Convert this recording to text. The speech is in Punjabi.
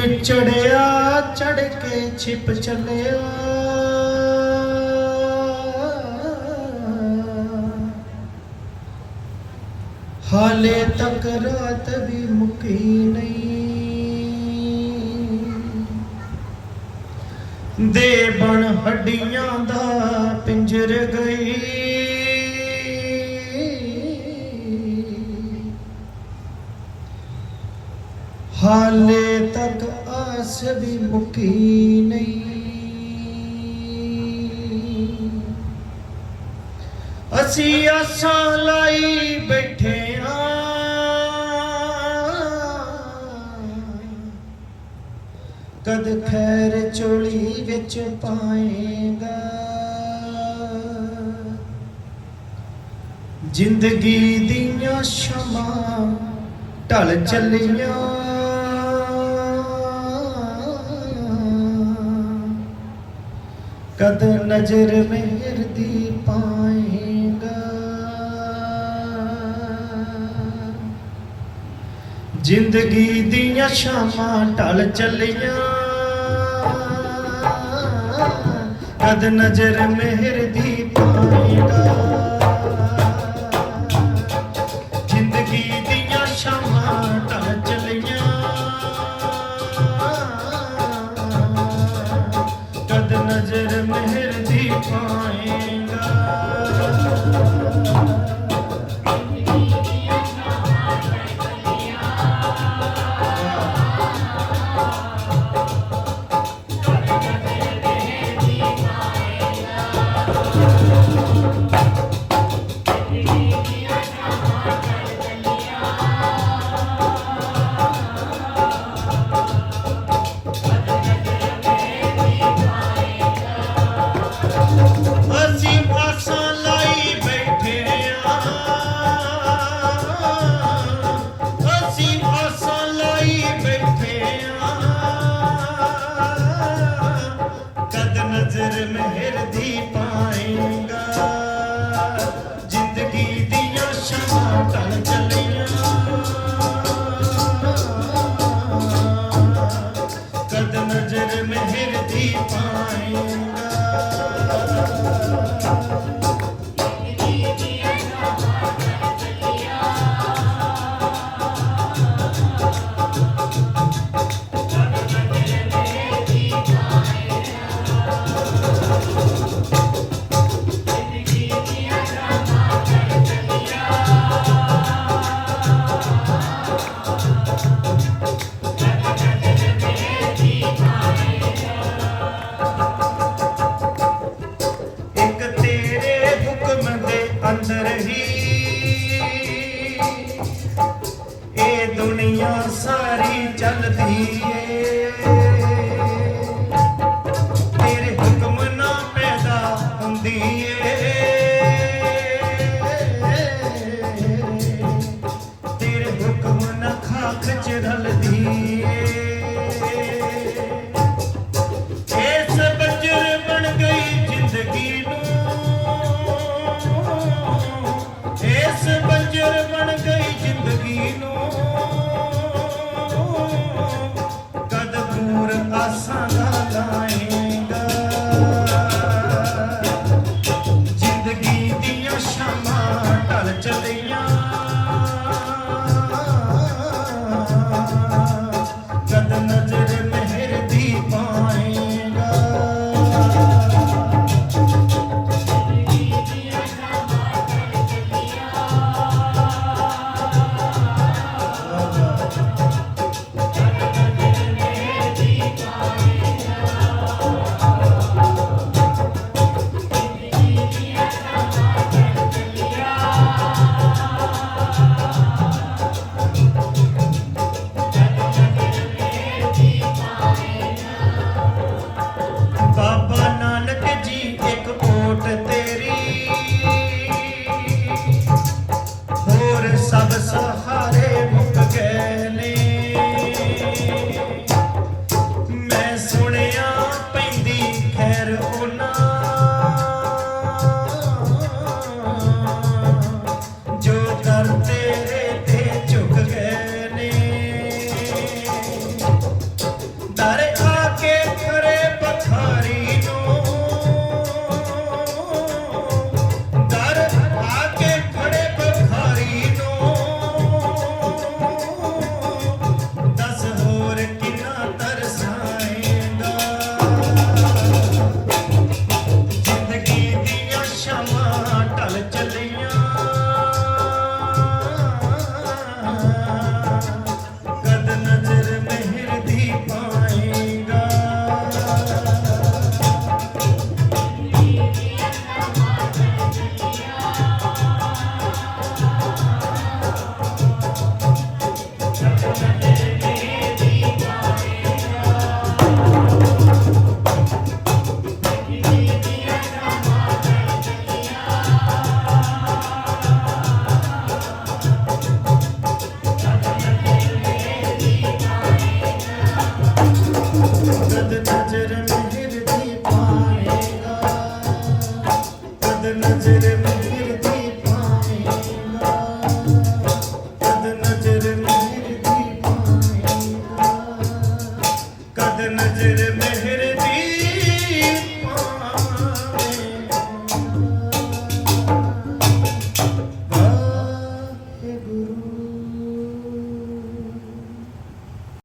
ਚੜਿਆ ਚੜ ਕੇ ਛਿਪ ਚੱਲਿਆ। ਹਾਲੇ ਤੱਕ ਰਾਤ ਵੀ ਮੁੱਕੀ ਨਹੀਂ। ਦੇ ਬਣ ਹੱਡੀਆਂ ਦਾ ਪਿੰਜਰ ਗਈ। ਹਾਲੇ ਤੱਕ ਆਸ ਵੀ ਮੁੱਕੀ ਨਹੀਂ। ਅਸੀਂ ਆਸਾਂ ਲਾਈ ਬੈਠੇ ਆ। ਕਦ ਖੈਰ ਚੋਲੀ ਵਿੱਚ ਪਾਏਗਾ। ਜ਼ਿੰਦਗੀ ਦੀਆਂ ਸ਼ਮਾਂ ਢਲ ਚੱਲੀਆਂ। ਕਦ ਨਜ਼ਰ ਮਿਹਰ ਦੀ ਪਾਏਗਾ? ਜ਼ਿੰਦਗੀ ਦੀਆਂ ਸ਼ਾਮਾਂ ਢਲ ਚੱਲੀਆਂ। ਕਦ ਨਜ਼ਰ ਮਿਹਰ ਦੀ ਪਾਏਗਾ? ਜ਼ਿੰਦਗੀ ਦੀਆਂ ਸ਼ਾਮਾਂ I'll take Sabasa ਮਿਹਰ